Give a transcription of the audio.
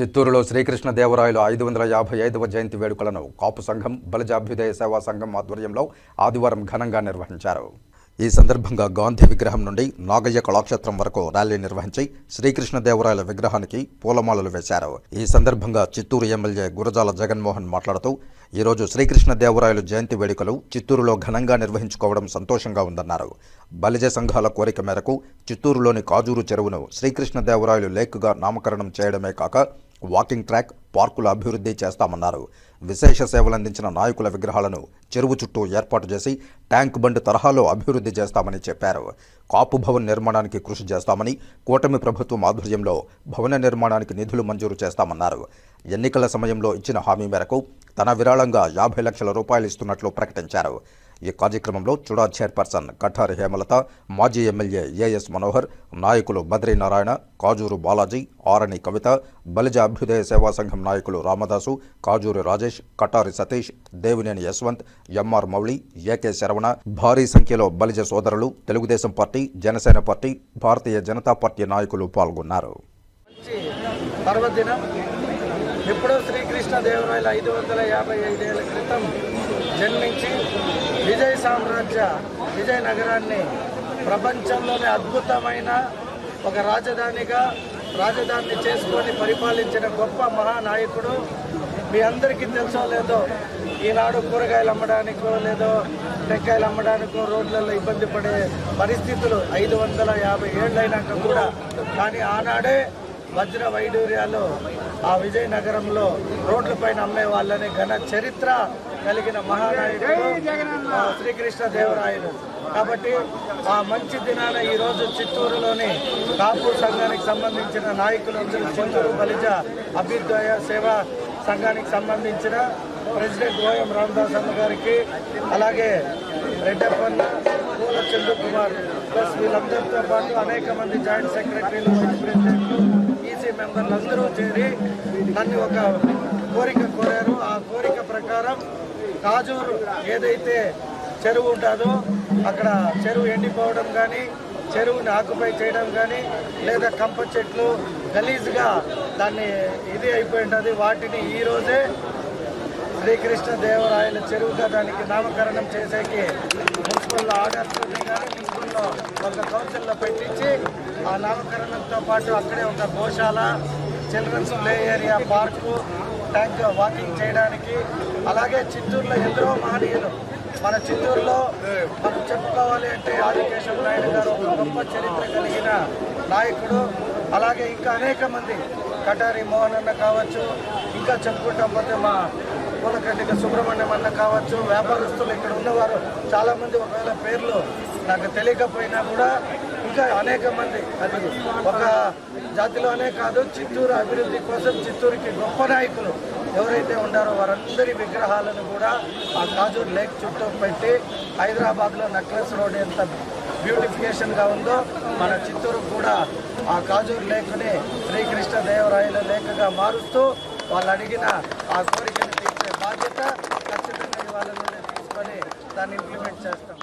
చిత్తూరులో శ్రీకృష్ణదేవరాయలు ఐదు వందల యాభై ఐదవ జయంతి వేడుకలను కాపు సంఘం బలజాభ్యుదయ సేవా సంఘం ఆధ్వర్యంలో ఆదివారం ఘనంగా నిర్వహించారు. ఈ సందర్భంగా గాంధీ విగ్రహం నుండి నాగయ్య కళాక్షేత్రం వరకు ర్యాలీ నిర్వహించి శ్రీకృష్ణదేవరాయల విగ్రహానికి పూలమాలలు వేశారు. ఈ సందర్భంగా చిత్తూరు ఎమ్మెల్యే గురజాల జగన్మోహన్ మాట్లాడుతూ ఈరోజు శ్రీకృష్ణదేవరాయలు జయంతి వేడుకలు చిత్తూరులో ఘనంగా నిర్వహించుకోవడం సంతోషంగా ఉందన్నారు. బలిజ సంఘాల కోరిక మేరకు చిత్తూరులోని కాజూరు చెరువును శ్రీకృష్ణదేవరాయలు లేక్గా నామకరణం చేయడమే కాక వాకింగ్ ట్రాక్ పార్కుల అభివృద్ధి చేస్తామన్నారు. విశేష సేవలందించిన నాయకుల విగ్రహాలను చెరువు చుట్టూ ఏర్పాటు చేసి ట్యాంక్ బండ్ తరహాలో అభివృద్ధి చేస్తామని చెప్పారు. కాపు భవన్ నిర్మాణానికి కృషి చేస్తామని కూటమి ప్రభుత్వం ఆధ్వర్యంలో భవన నిర్మాణానికి నిధులు మంజూరు చేస్తామన్నారు. ఎన్నికల సమయంలో ఇచ్చిన హామీ మేరకు తన విరాళంగా యాభై లక్షల రూపాయలు ఇస్తున్నట్లు ప్రకటించారు. ఈ కార్యక్రమంలో చుడా చైర్పర్సన్ కఠారి హేమలత మాజీ ఎమ్మెల్యే ఏఎస్ మనోహర్ నాయకులు బద్రీనారాయణ కాజూరు బాలాజీ ఆరణి కవిత బలిజ అభ్యుదయ సేవా సంఘం నాయకులు రామదాసు కాజూరు రాజేష్ కటారి సతీష్ దేవినేని యశ్వంత్ ఎంఆర్ మౌళి ఏకే శరవణ భారీ సంఖ్యలో బలిజ సోదరులు Telugudesam party Janasena party Bharatiya Janata party నాయకులు పాల్గొన్నారు. పర్వదినం. ఎప్పుడో శ్రీకృష్ణదేవరాయల ఐదు వందల యాభై ఐదేళ్ళ క్రితం జన్మించి విజయ సామ్రాజ్య విజయనగరాన్ని ప్రపంచంలోనే అద్భుతమైన ఒక రాజధానిగా రాజధానిని చేసుకొని పరిపాలించిన గొప్ప మహానాయకుడు. మీ అందరికీ తెలుసో లేదో ఈనాడు కూరగాయలు అమ్మడానికో లేదో టెక్కాయలు అమ్మడానికో రోడ్లలో ఇబ్బంది పడే పరిస్థితులు ఐదు వందల యాభై ఏళ్ళైనాక కూడా. కానీ ఆనాడే వజ్ర వైడూర్యాలు ఆ విజయనగరంలో రోడ్లపైన అమ్మే వాళ్ళని ఘన చరిత్ర కలిగిన మహానాయకుడు ఆ శ్రీకృష్ణ కాబట్టి ఆ మంచి దినాన ఈరోజు చిత్తూరులోని కాపు సంఘానికి సంబంధించిన నాయకులందరూ చిత్తూరు బలిజ అభ్యుదయ సేవా సంఘానికి సంబంధించిన ప్రెసిడెంట్ ఓఎం రామదాస్ అన్న గారికి అలాగే రెడ్డప్పన్న పూల చంద్రకుమార్ ప్లస్ వీళ్ళందరితో పాటు అనేక మంది జాయింట్ సెక్రటరీలు వైస్ ప్రెసిడెంట్లు మెంబర్లు అందరూ చేరి నన్ను ఒక కోరిక కోరారు. ఆ కోరిక ప్రకారం కాజూరు ఏదైతే చెరువు ఉంటుందో అక్కడ చెరువు ఎండిపోవడం కానీ చెరువుని ఆకుపై చేయడం కానీ లేదా కంప చెట్లు గలీజ్గా దాన్ని ఇది అయిపోయి ఉంటుంది. వాటిని ఈరోజే శ్రీకృష్ణ దేవరాయల చెరువుగా దానికి నామకరణం చేసేకి మున్సిపల్ ఆర్డర్స్ కానీ మున్సిపల్లో ఒక కౌన్సిల్లో పెట్టించి ఆ నామకరణంతో పాటు అక్కడే ఒక గోశాల children's play area park tank walking చేయడానికి అలాగే చిత్తూరులో ఎందరో మహనీయులు. మన చిత్తూరులో మనం చెప్పుకోవాలి అంటే ఆదికేశవ నాయుడు గారు ఒక గొప్ప చరిత్ర కలిగిన నాయకుడు. అలాగే ఇంకా అనేక మంది. కటారి మోహన్ అన్న కావచ్చు ఇంకా చెప్పుకుంటాం పోతే మా పూలకంటిక సుబ్రహ్మణ్యం అన్న కావచ్చు వ్యాపారస్తులు ఇక్కడ ఉన్నవారు చాలామంది ఒకవేళ పేర్లు నాకు తెలియకపోయినా కూడా ఇంకా అనేక మంది అది ఒక జాతిలోనే కాదు చిత్తూరు అభివృద్ధి కోసం చిత్తూరుకి గొప్ప నాయకులు ఎవరైతే ఉన్నారో వారందరి విగ్రహాలను కూడా ఆ కాజూర్ లేక్ చుట్టూ పెట్టి హైదరాబాద్లో నక్లెస్ రోడ్ ఎంత బ్యూటిఫికేషన్గా ఉందో మన చిత్తూరు కూడా ఆ కాజూర్ లేక్ని శ్రీకృష్ణ దేవరాయల లేఖగా మారుస్తూ వాళ్ళు అడిగిన ఆ కోరికను బాధ్యత ఖచ్చితంగా వాళ్ళ నుండి తీసుకొని దాన్ని ఇంప్లిమెంట్ చేస్తాం.